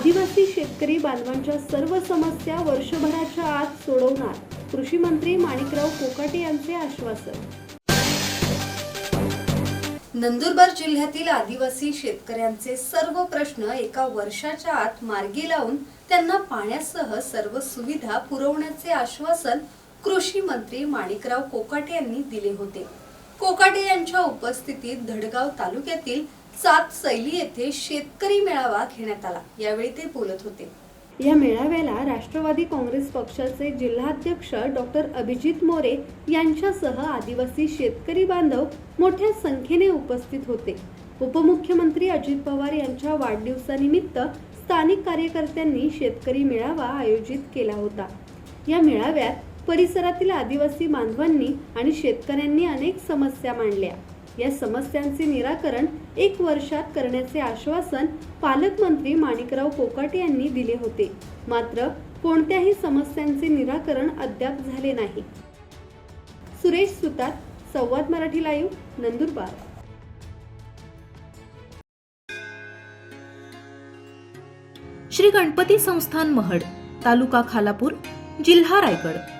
आदिवासी शेतकरी बांधवांच्या सर्व समस्या वर्षभराच्या आत सोडवणार कृषी मंत्री माणिकराव कोकाटे यांचे आश्वासन. नंदुरबार जिल्ह्यातील आदिवासी शेतकऱ्यांचे सर्व प्रश्न एका वर्षाच्या आत मार्गी लावून त्यांना पाण्यासह सर्व सुविधा पुरवण्याचे आश्वासन कृषी मंत्री माणिकराव कोकाटे यांनी दिले होते. कोकाटे यांच्या उपस्थितीत धडगाव तालुक्यातील सात सैली येथे शेतकरी मेळावा घेण्यात आला. यावेळी ते बोलत होते. या मेळाव्याला राष्ट्रवादी काँग्रेस पक्षाचे जिल्हाध्यक्ष डॉक्टर अभिजित मोरे यांच्यासह आदिवासी शेतकरी बांधव मोठ्या संख्येने उपस्थित होते. उपमुख्यमंत्री अजित पवार यांच्या वाढदिवसानिमित्त स्थानिक कार्यकर्त्यांनी शेतकरी मेळावा आयोजित केला होता. या मेळाव्यात परिसरातील आदिवासी बांधवांनी आणि शेतकऱ्यांनी अनेक समस्या मांडल्या. या समस्यांचे निराकरण एक वर्षात करण्याचे आश्वासन पालकमंत्री माणिकराव कोकाटे यांनी दिले होते. मात्र कोणत्याही समस्यांचे निराकरण अद्याप झाले नाही. सुरेश सुतार संवाद मराठी लाईव्ह नंदुरबार. श्री गणपती संस्थान महड तालुका खालापूर जिल्हा रायगड.